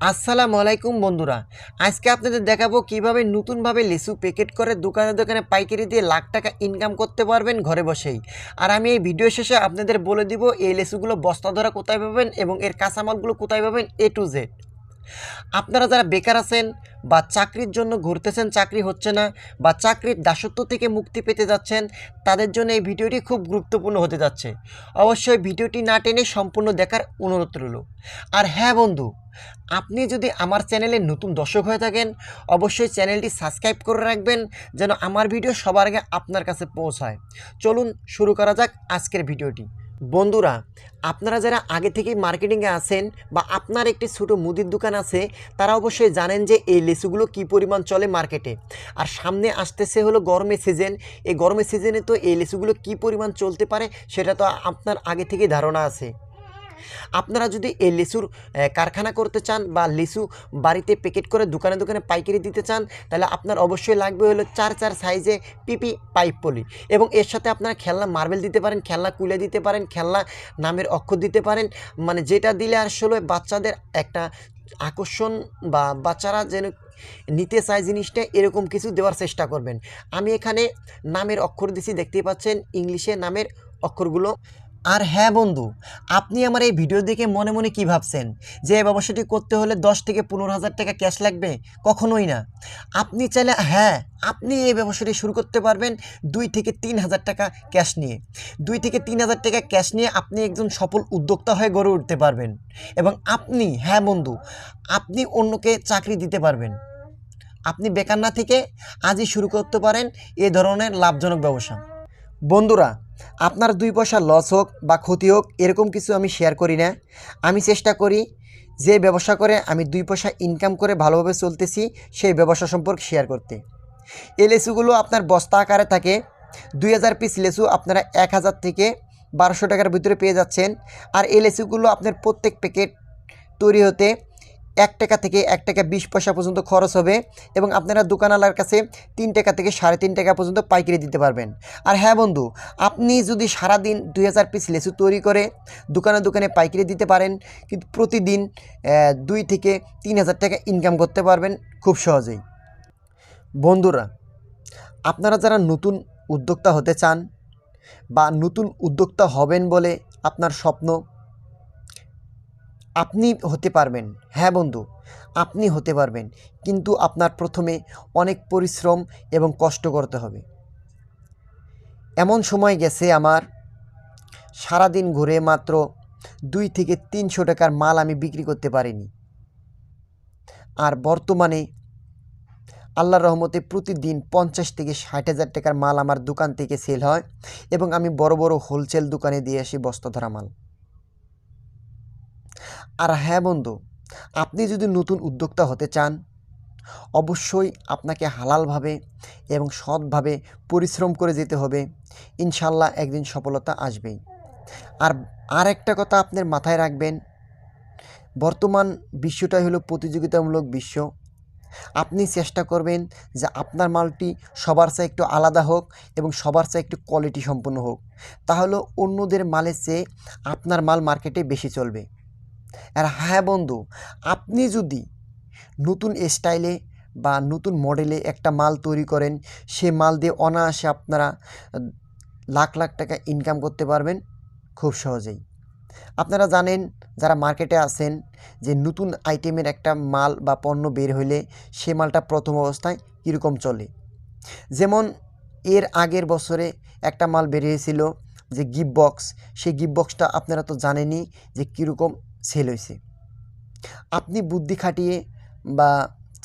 আসসালামু আলাইকুম বন্ধুরা। আজকে আপনাদের দেখাবো কীভাবে নতুনভাবে লিচু প্যাকেট করে দোকানে দোকানে পাইকারি দিয়ে লাখ টাকা ইনকাম করতে পারবেন ঘরে বসেই। আর আমি এই ভিডিও শেষে আপনাদের বলে দিব, এই লিচুগুলো বস্তা ধরা কোথায় পাবেন এবং এর কাঁচামালগুলো কোথায় পাবেন এ টু জেড আপনারা যারা বেকার আছেন বা চাকরির জন্য ঘুরতেছেন, চাকরি হচ্ছে না বা চাকরির দাসত্ব থেকে মুক্তি পেতে যাচ্ছেন, তাদের জন্য এই ভিডিওটি খুব গুরুত্বপূর্ণ হতে যাচ্ছে। অবশ্যই ভিডিওটি না টেনে সম্পূর্ণ দেখার অনুরোধ রইল। আর হ্যাঁ বন্ধু, আপনি যদি আমার চ্যানেলে নতুন দর্শক হয়ে থাকেন, অবশ্যই চ্যানেলটি সাবস্ক্রাইব করে রাখবেন যেন আমার ভিডিও সবার আগে আপনার কাছে পৌঁছায়। চলুন শুরু করা যাক আজকের ভিডিওটি। বন্ধুরা, আপনারা যারা আগে থেকেই মার্কেটিংয়ে আসেন বা আপনার একটি ছোটো মুদির দোকান আছে, তারা অবশ্যই জানেন যে এই লিচুগুলো কি পরিমাণ চলে মার্কেটে। আর সামনে আসতেছে হলো গরমের সিজন এই গরমের সিজনে তো এই লিচুগুলো কি পরিমাণ চলতে পারে, সেটা তো আপনার আগে থেকেই ধারণা আছে। আপনারা যদি এই লিচুর কারখানা করতে চান বা লিচু বাড়িতে প্যাকেট করে দোকানে দোকানে পাইকারি দিতে চান, তাহলে আপনার অবশ্যই লাগবে হলো চার চার সাইজে পিপি পাইপ পলি এবং এর সাথে আপনারা খেলনা মার্বেল দিতে পারেন, খেলনা কুলে দিতে পারেন, খেলনা নামের অক্ষর দিতে পারেন মানে যেটা দিলে আসলে বাচ্চাদের একটা আকর্ষণ বা বাচ্চারা যেন নিতে চায় জিনিসটা এরকম কিছু দেওয়ার চেষ্টা করবেন। আমি এখানে নামের অক্ষর দিছি, দেখতেই পাচ্ছেন, ইংলিশে নামের অক্ষরগুলো আর হ্যাঁ বন্ধু, আপনি আমার এই ভিডিও দেখে মনে মনে কি ভাবছেন? যে এই ব্যবসাটি করতে হলে দশ থেকে পনেরো হাজার টাকা ক্যাশ লাগবে? কখনোই না। আপনি চাইলে হ্যাঁ আপনি এই ব্যবসাটি শুরু করতে পারবেন দুই থেকে তিন হাজার টাকা ক্যাশ নিয়ে। দুই থেকে তিন হাজার টাকা ক্যাশ নিয়ে আপনি একজন সফল উদ্যোক্তা হয়ে গড়ে উঠতে পারবেন। এবং আপনি হ্যাঁ বন্ধু, আপনি অন্যকে চাকরি দিতে পারবেন। আপনি বেকার না থেকে আজই শুরু করতে পারেন এ ধরনের লাভজনক ব্যবসা। বন্ধুরা, আপনার দুই পয়সা লস হোক বা ক্ষতি হোক, এরকম কিছু আমি শেয়ার করি না। আমি চেষ্টা করি যে ব্যবসা করে আমি দুই পয়সা ইনকাম করে ভালোভাবে চলতেছি, সেই ব্যবসা সম্পর্কে শেয়ার করতে। এই লেচুগুলো আপনার বস্তা আকারে থাকে। দুই হাজার পিস লেচু আপনারা এক হাজার থেকে বারোশো টাকার ভিতরে পেয়ে যাচ্ছেন। আর এই লেচুগুলো আপনার প্রত্যেক প্যাকেট তৈরি হতে এক টাকা থেকে এক টাকা বিশ পয়সা পর্যন্ত খরচ হবে এবং আপনারা দোকানওয়ালার কাছে তিন টাকা থেকে সাড়ে তিন টাকা পর্যন্ত পাইকারি দিতে পারবেন। আর হ্যাঁ বন্ধু, আপনি যদি সারাদিন দুই হাজার পিস লেচু তৈরি করে দোকানে দোকানে পাইকারি দিতে পারেন, কিন্তু প্রতিদিন দুই থেকে তিন হাজার টাকা ইনকাম করতে পারবেন খুব সহজেই। বন্ধুরা, আপনারা যারা নতুন উদ্যোক্তা হতে চান বা নতুন উদ্যোক্তা হবেন বলে আপনার স্বপ্ন আপনি হতে পারবেন। হ্যাঁ বন্ধু, আপনি হতে পারবেন। কিন্তু আপনার প্রথমে অনেক পরিশ্রম এবং কষ্ট করতে হবে। এমন সময় গেছে আমার সারাদিন ঘুরে মাত্র দুই থেকে তিনশো টাকার মাল আমি বিক্রি করতে পারিনি। আর বর্তমানে আল্লাহর রহমতে প্রতিদিন পঞ্চাশ থেকে ষাট হাজার টাকার মাল আমার দোকান থেকে সেল হয় এবং আমি বড় বড় হোলসেল দোকানে দিয়ে আসি বস্তা ধরা মাল। আর হ্যাঁ বন্ধু, আপনি যদি নতুন উদ্যোক্তা হতে চান, অবশ্যই আপনাকে হালালভাবে এবং সৎভাবে পরিশ্রম করে যেতে হবে। ইনশাল্লাহ একদিন সফলতা আসবেই। আর আর একটা কথা আপনার মাথায় রাখবেন, বর্তমান বিশ্বটাই হলো প্রতিযোগিতামূলক বিশ্ব। আপনি চেষ্টা করবেন যে আপনার মালটি সবার চেয়ে একটু আলাদা হোক এবং সবার চেয়ে একটু কোয়ালিটি সম্পন্ন হোক। তাহলে অন্যদের মালের চেয়ে আপনার মাল মার্কেটে বেশি চলবে। আর হ্যাঁ বন্ধু, আপনি যদি নতুন স্টাইলে বা নতুন মডেলে একটা মাল তৈরি করেন, সে মাল দিয়ে অনায়াসে আপনারা লাখ লাখ টাকা ইনকাম করতে পারবেন খুব সহজেই। আপনারা জানেন, যারা মার্কেটে আছেন, যে নতুন আইটেমের একটা মাল বা পণ্য বের হইলে সে মালটা প্রথম অবস্থায় কীরকম চলে? যেমন এর আগের বছরে একটা মাল বেরিয়েছিল যে গিফট বক্স, সেই গিফট বক্সটা আপনারা তো জানেনই যে কীরকম সেল হয়েছে আপনি বুদ্ধি খাটিয়ে বা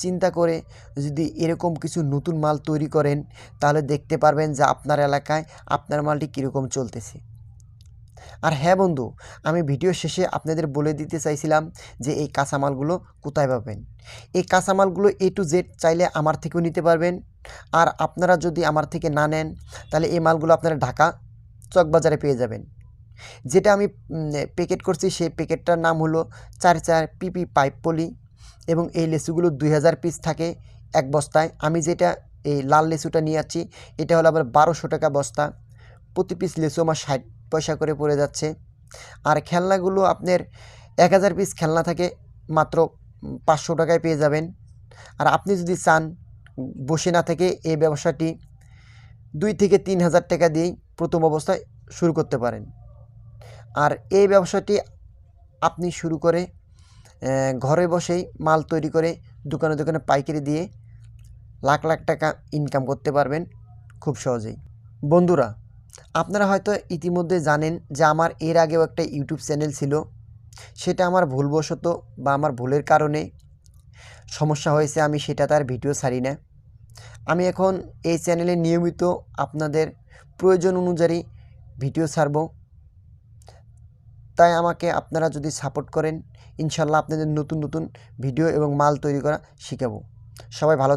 চিন্তা করে যদি এরকম কিছু নতুন মাল তৈরি করেন, তাহলে দেখতে পারবেন যে আপনার এলাকায় আপনার মালটি কীরকম চলতেছে। আর হ্যাঁ বন্ধু, আমি ভিডিও শেষে আপনাদের বলে দিতে চাইছিলাম যে এই কাঁচামালগুলো কোথায় পাবেন। এই কাঁচামালগুলো এ টু জেড চাইলে আমার থেকেও নিতে পারবেন। আর আপনারা যদি আমার থেকে না নেন, তাহলে এই মালগুলো আপনারা ঢাকা চকবাজারে পেয়ে যাবেন। যেটা আমি প্যাকেট করছি, সেই প্যাকেটটার নাম হলো চার চার পিপি পাইপ পলি এবং এই লেচুগুলো দুই হাজার পিস থাকে এক বস্তায়। আমি যেটা এই লাল লেচুটা নিয়ে যাচ্ছি এটা হলো আবার বারোশো টাকা বস্তা। প্রতি পিস লেচু আমার ষাট পয়সা করে পড়ে যাচ্ছে। আর খেলনাগুলো আপনার এক হাজার পিস খেলনা থাকে, মাত্র পাঁচশো টাকায় পেয়ে যাবেন। আর আপনি যদি চান, বসে না থেকে এই ব্যবসাটি দুই থেকে তিন হাজার টাকা দিয়েই প্রথম অবস্থায় শুরু করতে পারেন। আর এই ব্যবসাটি আপনি শুরু করে ঘরে বসেই মাল তৈরি করে দোকানে দোকানে পাইকারি দিয়ে লাখ লাখ টাকা ইনকাম করতে পারবেন খুব সহজেই। বন্ধুরা, আপনারা হয়তো ইতিমধ্যে জানেন যে আমার এর আগেও একটা ইউটিউব চ্যানেল ছিল। সেটা আমার ভুলবশত বা আমার ভুলের কারণে সমস্যা হয়েছে, আমি সেটা তার ভিডিও ছাড়ি না। আমি এখন এই চ্যানেলে নিয়মিত আপনাদের প্রয়োজন অনুযায়ী ভিডিও ছাড়ব। তাই আমাকে আপনারা যদি সাপোর্ট করেন, ইনশাল্লাহ আপনাদের নতুন নতুন ভিডিও এবং মাল তৈরি করা শিখাবো। সবাই ভালো